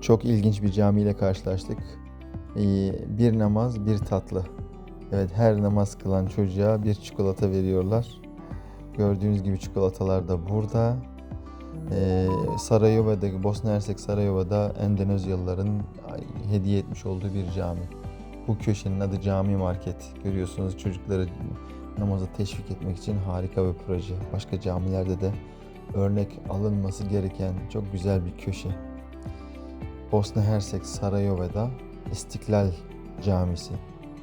Çok ilginç bir camiyle karşılaştık. Ee, Bir namaz, bir tatlı. Evet, her namaz kılan çocuğa bir çikolata veriyorlar. Gördüğünüz gibi çikolatalar da burada. Ee, Sarayova'daki, Bosna Hersek Sarayova'da Endonezyalıların hediye etmiş olduğu bir cami. Bu köşenin adı Cami Market. Görüyorsunuz çocukları namaza teşvik etmek için harika bir proje. Başka camilerde de örnek alınması gereken çok güzel bir köşe. Bosna Hersek Sarayova'da İstiklal Camisi.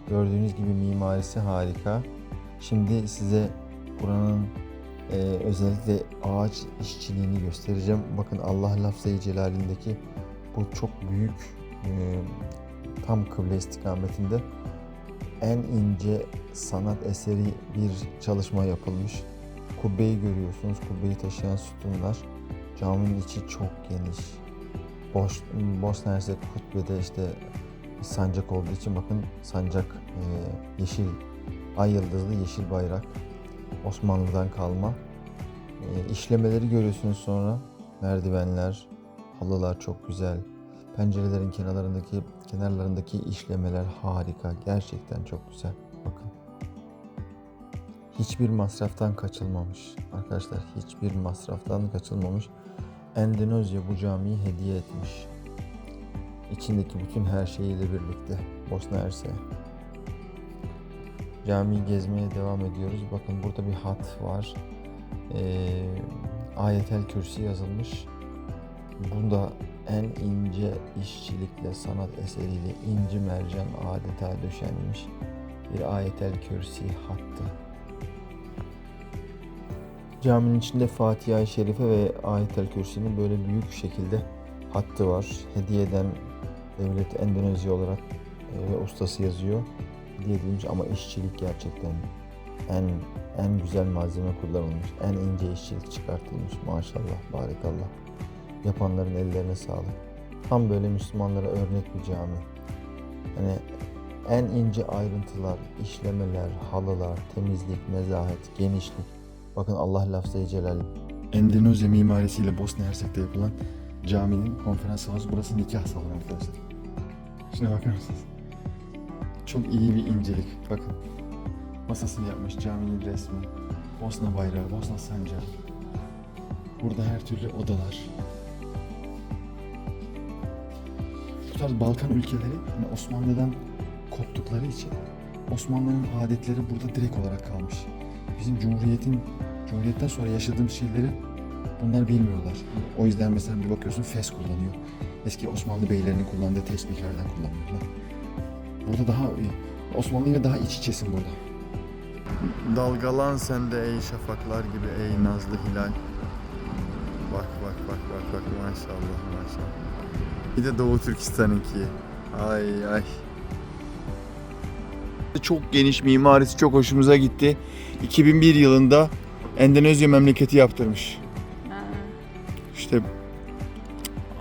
Gördüğünüz gibi mimarisi harika. Şimdi size buranın e, özellikle ağaç işçiliğini göstereceğim. Bakın Allah lafzayı celalindeki bu çok büyük e, tam kıble istikametinde en ince sanat eseri bir çalışma yapılmış. Kubbeyi görüyorsunuz. Kubbeyi taşıyan sütunlar. Caminin içi çok geniş. Boş, Bosna Hersek hutbede işte sancak olduğu için bakın sancak e, yeşil ay yıldızlı yeşil bayrak Osmanlı'dan kalma. E, işlemeleri görüyorsunuz sonra. Merdivenler, halılar çok güzel. Pencerelerin kenarlarındaki kenarlarındaki işlemeler harika. Gerçekten çok güzel. Bakın. Hiçbir masraftan kaçılmamış. Arkadaşlar hiçbir masraftan kaçılmamış. Endonezya bu camiyi hediye etmiş. İçindeki bütün her şeyiyle birlikte Bosna Hersek'e. Camiyi gezmeye devam ediyoruz. Bakın burada bir hat var. Ee, ayetel kürsi yazılmış. Bunda en ince işçilikle, sanat eseriyle inci mercan adeta döşenmiş bir ayetel kürsi hattı. Caminin içinde Fatiha-i Şerife ve Ayetel Kürsi'nin böyle büyük şekilde hattı var. Hediye eden devlet Endonezya olarak e, ve ustası yazıyor. Hediye edilmiş ama işçilik gerçekten en en güzel malzeme kullanılmış. En ince işçilik çıkartılmış. Maşallah, barikallah. Yapanların ellerine sağlık. Tam böyle Müslümanlara örnek bir cami. Yani en ince ayrıntılar, işlemeler, halılar, temizlik, nezahet, genişlik. Bakın Allah lafzayı celal. Endonezya mimarisiyle Bosna Hersek'te yapılan caminin konferans salonu. Burası nikah salonu arkadaşlar. Şuna bakar mısınız? Çok iyi bir incelik. Bakın. Masasını yapmış caminin resmi. Bosna bayrağı, Bosna sancağı. Burada her türlü odalar. Bu tarz Balkan ülkeleri hani Osmanlı'dan koptukları için Osmanlı'nın adetleri burada direkt olarak kalmış. Bizim Cumhuriyet'in Cumhuriyet'ten sonra yaşadığımız şeyleri bunlar bilmiyorlar. O yüzden mesela bir bakıyorsun fes kullanıyor. Eski Osmanlı beylerinin kullandığı tesbihlerden kullanıyorlar. Burada daha Osmanlı ile daha iç içesin burada. Dalgalan sen de ey şafaklar gibi ey nazlı hilal. Bak bak bak bak bak maşallah maşallah. Bir de Doğu Türkistan'ınki. Ay ay. Çok geniş mimarisi çok hoşumuza gitti. 2001 yılında Endonezya memleketi yaptırmış. İşte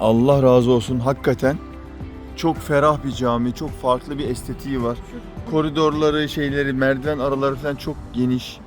Allah razı olsun hakikaten çok ferah bir cami, çok farklı bir estetiği var. Koridorları, şeyleri, merdiven araları falan çok geniş.